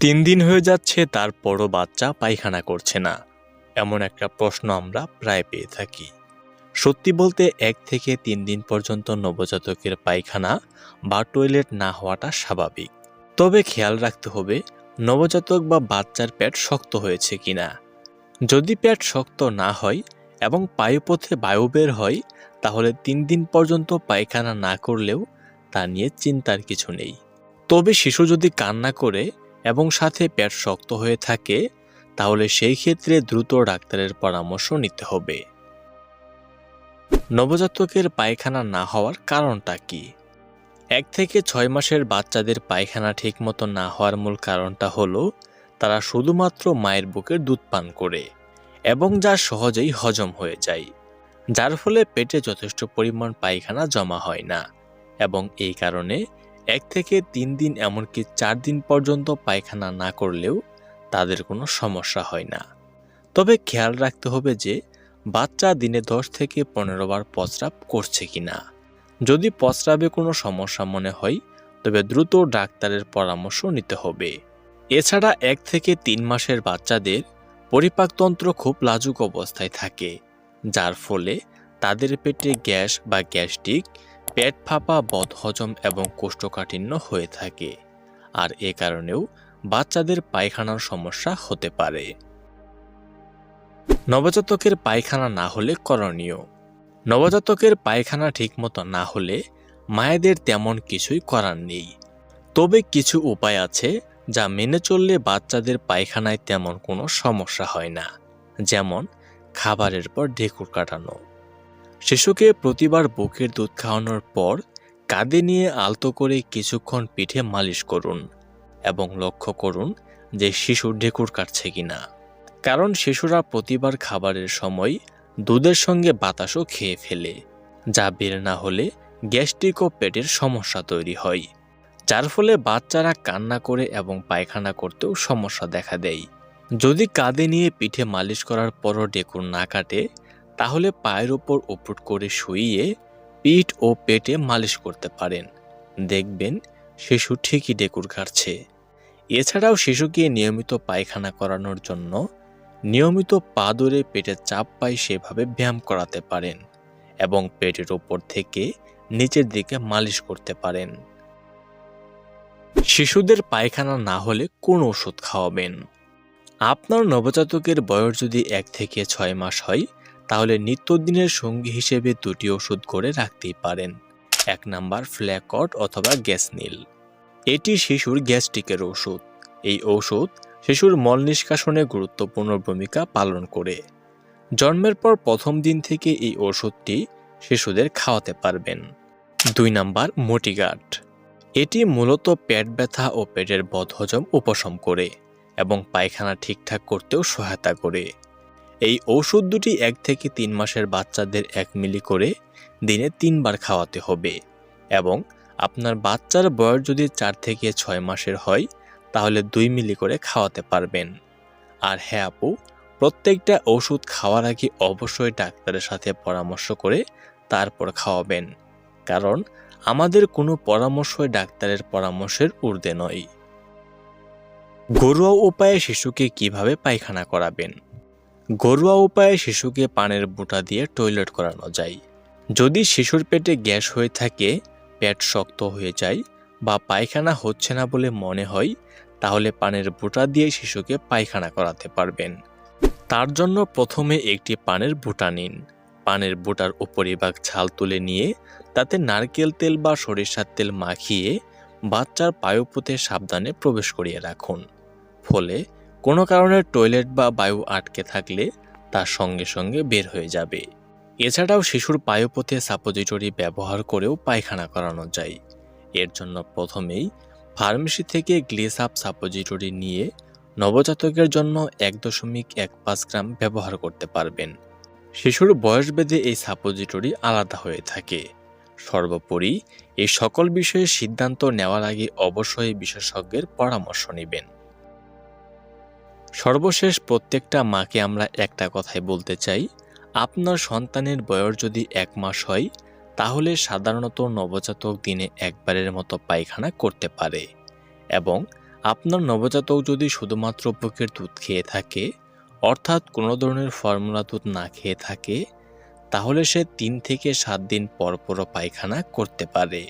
তিন দিন হয়ে যাচ্ছে, তারপরও বাচ্চা পায়খানা করছে না। এমন একটা প্রশ্ন আমরা প্রায় পেয়ে থাকি। সত্যি বলতে এক থেকে তিন দিন পর্যন্ত নবজাতকের পায়খানা বা টয়লেট না হওয়াটা স্বাভাবিক। তবে খেয়াল রাখতে হবে, নবজাতক বা বাচ্চার পেট শক্ত হয়েছে কিনা। যদি পেট শক্ত না হয় এবং পায়ুপথে বায়ু বের হয়, তাহলে তিন দিন পর্যন্ত পায়খানা না করলেও তা নিয়ে চিন্তার কিছু নেই। তবে শিশু যদি কান্না করে এবং সাথে পেট শক্ত হয়ে থাকে, তাহলে সেই ক্ষেত্রে দ্রুত ডাক্তারের পরামর্শ নিতে হবে। নবজাতকের পায়খানা না হওয়ার কারণটা কি? এক থেকে ছয় মাসের বাচ্চাদের পায়খানা ঠিকমতো না হওয়ার মূল কারণটা হলো, তারা শুধুমাত্র মায়ের বুকের দুধ পান করে এবং যা সহজেই হজম হয়ে যায়, যার ফলে পেটে যথেষ্ট পরিমাণ পায়খানা জমা হয় না। এবং এই কারণে এক থেকে তিন দিন এমনকি চার দিন পর্যন্ত পায়খানা না করলেও তাদের কোনো সমস্যা হয় না। তবে খেয়াল রাখতে হবে যে বাচ্চা দিনে দশ থেকে পনেরো বার প্রস্রাব করছে কিনা। যদি প্রস্রাবে কোনো সমস্যা মনে হয়, তবে দ্রুত ডাক্তারের পরামর্শ নিতে হবে। এছাড়া এক থেকে তিন মাসের বাচ্চাদের পরিপাকতন্ত্র খুব লাজুক অবস্থায় থাকে, যার ফলে তাদের পেটে গ্যাস বা গ্যাস্ট্রিক পেট ফাঁপা, বদহজম এবং কোষ্ঠকাঠিন্য হয়ে থাকে। আর এ কারণেও বাচ্চাদের পায়খানার সমস্যা হতে পারে। নবজাতকের পায়খানা না হলে করণীয়। নবজাতকের পায়খানা ঠিকমতো না হলে মায়েদের তেমন কিছুই করার নেই। তবে কিছু উপায় আছে যা মেনে চললে বাচ্চাদের পায়খানায় তেমন কোনো সমস্যা হয় না। যেমন, খাবারের পর ঢেকুর কাটানো। শিশুকে প্রতিবার বুকের দুধ খাওয়ানোর পর কাঁধে নিয়ে আলতো করে কিছুক্ষণ পিঠে মালিশ করুন এবং লক্ষ্য করুন যে শিশু ঢেকুর কাটছে কিনা। কারণ শিশুরা প্রতিবার খাবারের সময় দুধের সঙ্গে বাতাসও খেয়ে ফেলে, যা বের না হলে গ্যাস্ট্রিক ও পেটের সমস্যা তৈরি হয়, যার ফলে বাচ্চারা কান্না করে এবং পায়খানা করতেও সমস্যা দেখা দেয়। যদি কাঁধে নিয়ে পিঠে মালিশ করার পরও ডেকুর না কাটে তাহলে পায়ের ওপর উপট করে শুইয়ে পিঠ ও পেটে মালিশ করতে পারেন। দেখবেন শিশু ঠিকই ডেকুর কাটছে এছাড়াও শিশুকে নিয়মিত পায়খানা করানোর জন্য নিয়মিত পা ধরে পেটের চাপ পায় সেভাবে ব্যায়াম করাতে পারেন এবং পেটের ওপর থেকে নিচের দিকে মালিশ করতে পারেন। শিশুদের পায়খানা না হলে কোন ওষুধ খাওয়াবেন। আপনার নবজাতকের বয়স যদি এক থেকে ছয় মাস হয় তাহলে নিত্যদিনের সঙ্গী হিসেবে দুটি ওষুধ করে রাখতেই পারেন। এক নাম্বার ফ্ল্যাকট অথবা গ্যাসনিল এটি শিশুর গ্যাস্ট্রিকের ওষুধ। এই ঔষধ শিশুর মল নিষ্কাশনে গুরুত্বপূর্ণ ভূমিকা পালন করে। জন্মের পর প্রথম দিন থেকে এই ওষুধটি শিশুদের খাওয়াতে পারবেন। দুই নাম্বার মোটিগার্ড এটি মূলত পেট ব্যথা ও পেটের বদহজম উপশম করে এবং পায়খানা ঠিকঠাক করতেও সহায়তা করে। এই ঔষধ দুটি এক থেকে তিন মাসের বাচ্চাদের এক মিলি করে দিনে তিনবার খাওয়াতে হবে। এবং আপনার বাচ্চার বয়স যদি চার থেকে ছয় মাসের হয়, তাহলে দুই মিলি করে খাওয়াতে পারবেন। আর হ্যাঁ আপু, প্রত্যেকটা ওষুধ খাওয়ার আগে অবশ্যই ডাক্তারের সাথে পরামর্শ করে তারপর খাওয়াবেন। কারণ আমাদের কোনো পরামর্শই ডাক্তারের পরামর্শের ঊর্ধ্বে নয়। ঘরোয়া উপায়ে শিশুকে কীভাবে পায়খানা করাবেন? ঘরোয়া উপায়ে শিশুকে পানের বুটা দিয়ে টয়লেট করানো যায়। যদি শিশুর পেটে গ্যাস হয়ে থাকে, পেট শক্ত হয়ে যায় বা পায়খানা হচ্ছে না বলে মনে হয়, তাহলে পানের বুটা দিয়ে শিশুকে পায়খানা করাতে পারবেন। তার জন্য প্রথমে একটি পানের বুটা নিন। পানের বুটার উপরিভাগ ছাল তুলে নিয়ে, তাতে নারকেল তেল বা সরিষার তেল মাখিয়ে বাচ্চার পায়ুপথে সাবধানে প্রবেশ করিয়ে রাখুন। ফলে কোনো কারণে টয়লেট বা বায়ু আটকে থাকলে তার সঙ্গে সঙ্গে বের হয়ে যাবে। এছাড়াও শিশুর পায়ুপথে সাপোজিটরি ব্যবহার করেও পায়খানা করানো যায়। এর জন্য প্রথমেই ফার্মেসি থেকে গ্লিসাপ সাপোজিটরি নিয়ে নবজাতকের জন্য এক দশমিক এক পাঁচ গ্রাম ব্যবহার করতে পারবেন। শিশুর বয়স বেঁধে এই সাপোজিটরি আলাদা হয়ে থাকে। সর্বোপরি এই সকল বিষয়ে সিদ্ধান্ত নেওয়ার আগে অবশ্যই বিশেষজ্ঞের পরামর্শ নেবেন। সর্বশেষ প্রত্যেকটা মাকে আমরা একটা কথাই বলতে চাই, আপনার সন্তানের বয়স যদি এক মাস হয়, তাহলে সাধারণত নবজাতক দিনে একবারের মতো পায়খানা করতে পারে। এবং আপনার নবজাতক যদি শুধুমাত্র বুকের দুধ খেয়ে থাকে, অর্থাৎ কোনো ধরনের ফর্মুলা দুধ না খেয়ে থাকে, তাহলে সে তিন থেকে সাত দিন পরপরও পায়খানা করতে পারে।